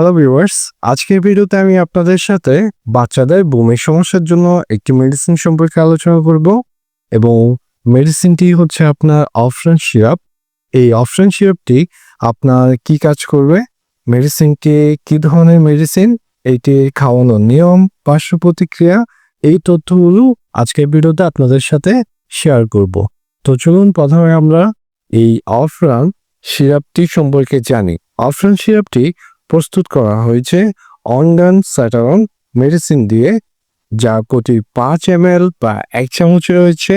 Hello viewers আজকের ভিডিওতে আমি আপনাদের সাথে বাচ্চাদের বমির সমস্যার জন্য একটি মেডিসিন সম্পর্কে আলোচনা করব এবং মেডিসিনটি হচ্ছে আপনার অফরান সিরাপ। এই অফরান সিরাপটি আপনার কি কাজ করবে? মেডিসিনটি কি ধরনের মেডিসিন এইটি খাওয়ানোর নিয়ম, পার্শ্ব প্রতিক্রিয়া, এই তথ্যগুলো আজকের ভিডিওতে আপনাদের সাথে শেয়ার করব। তো চলুন প্রথমে আমরা এই অফরান সিরাপটি সম্পর্কে জানি। অফরান সিরাপটি প্রস্তুত করা হয়েছে অনডান স্যাটারন মেডিসিন দিয়ে, যা প্রতি পাঁচ এম বা এক চামচে রয়েছে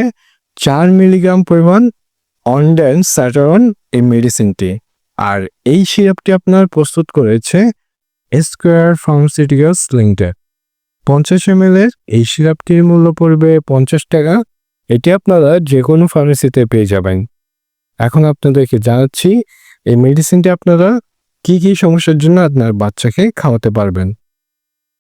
চার মিলিগ্রাম পরিমাণ অনডান স্যাটারন এই মেডিসিনটি আর এই সিরাপটি আপনার প্রস্তুত করেছে স্কোয়ার ফার্মাসিউটিক্যালস লিমিটেড পঞ্চাশ এম এর এই সিরাপটির মূল্য পড়বে পঞ্চাশ টাকা। এটি আপনারা যে কোনো ফার্মেসিতে পেয়ে যাবেন। এখন আপনাদেরকে জানাচ্ছি, এই মেডিসিনটি আপনারা কি কি সমস্যার জন্য আপনার বাচ্চাকে খাওয়াতে পারবেন?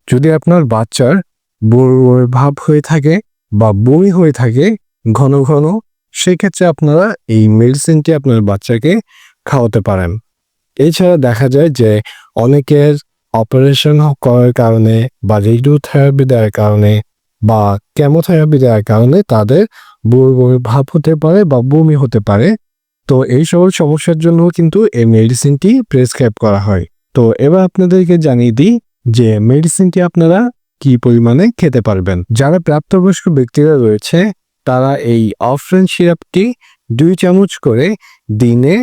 যদি আপনার বাচ্চার বড় ভাব হয়ে থাকে বা বমি হয়ে থাকে ঘন ঘন, সেক্ষেত্রে আপনারা এই মেডিসিনটি আপনার বাচ্চাকে খাওয়াতে পারেন। এছাড়া দেখা যায় যে অনেকের অপারেশন করার কারণে বা রেডিওথেরাপি দেওয়ার কারণে বা কেমোথেরাপি দেওয়ার কারণে তাদের বড় ভাব হতে পারে বা বমি হতে পারে। তো এই সকল সমস্যার জন্য কিন্তু এই মেডিসিনটি প্রেসক্রাইব করা হয়। তো এবার আপনাদেরকে জানিয়ে দিই যে মেডিসিনটি আপনারা কি পরিমাণে খেতে পারবেন। যারা প্রাপ্তবয়স্ক ব্যক্তিরা রয়েছে, তারা এই অফরেন সিরাপটি দুই চামচ করে দিনে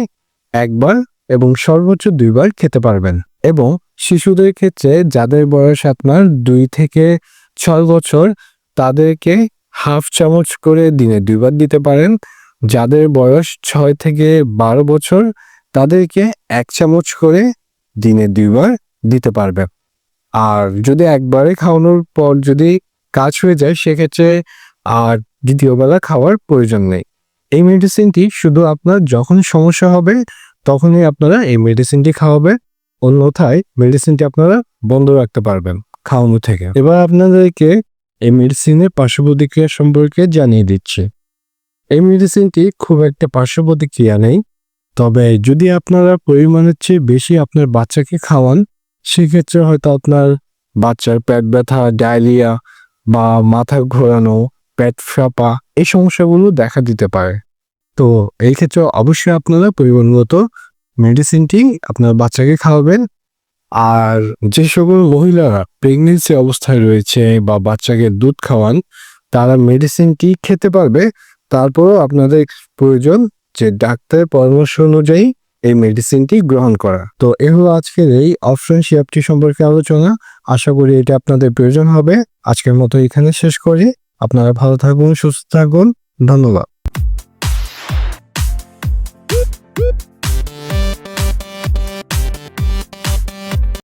একবার এবং সর্বোচ্চ দুইবার খেতে পারবেন এবং শিশুদের ক্ষেত্রে যাদের বয়স আপনার দুই থেকে ছয় বছর, তাদেরকে হাফ চামচ করে দিনে দুইবার দিতে পারেন যাদের বয়স ছয় থেকে বারো বছর, তাদেরকে এক চামচ করে দিনে দুইবার দিতে পারবে। আর যদি একবারে খাওয়ানোর পর যদি কাজ হয়ে যায়, সেক্ষেত্রে আর দ্বিতীয়বেলা খাওয়ার প্রয়োজন নেই। এই মেডিসিনটি শুধু আপনার যখন সমস্যা হবে, তখনই আপনারা এই মেডিসিনটি খাওয়াবে অন্যথায় মেডিসিনটি আপনারা বন্ধ রাখতে পারবেন খাওয়ানো থেকে। এবার আপনাদেরকে এই মেডিসিনের পার্শ্ব প্রতিক্রিয়া সম্পর্কে জানিয়ে দিচ্ছি। এই মেডিসিনটি খুব একটা পার্শ্ব প্রতিক্রিয়া নেই। তবে যদি আপনারা পরিমাণের চেয়ে বেশি আপনার বাচ্চাকে খাওয়ান, সেক্ষেত্রে হয়তো আপনার বাচ্চার পেট ব্যথা, ডায়রিয়া বা মাথা ঘোরানো, পেট ফাঁপা এই সমস্যাগুলো দেখা দিতে পারে। তো এই ক্ষেত্রে অবশ্যই আপনারা পরিমাণ মতো মেডিসিনটি আপনার বাচ্চাকে খাওয়াবেন। আর যে সকল মহিলারা প্রেগনেন্সি অবস্থায় রয়েছে বা বাচ্চাকে দুধ খাওয়ান, তারা মেডিসিনটি খেতে পারবে। তারপরও আপনাদের প্রয়োজন যে ডাক্তারের পরামর্শ অনুযায়ী এই মেডিসিনটি গ্রহণ করা। তো এ হলো আজকের এই অপশন শেয়ারটি সম্পর্কে আলোচনা। আশা করি এটা আপনাদের প্রয়োজন হবে। আজকের মতো এখানে শেষ করি। আপনারা ভালো থাকুন, সুস্থ থাকুন। ধন্যবাদ।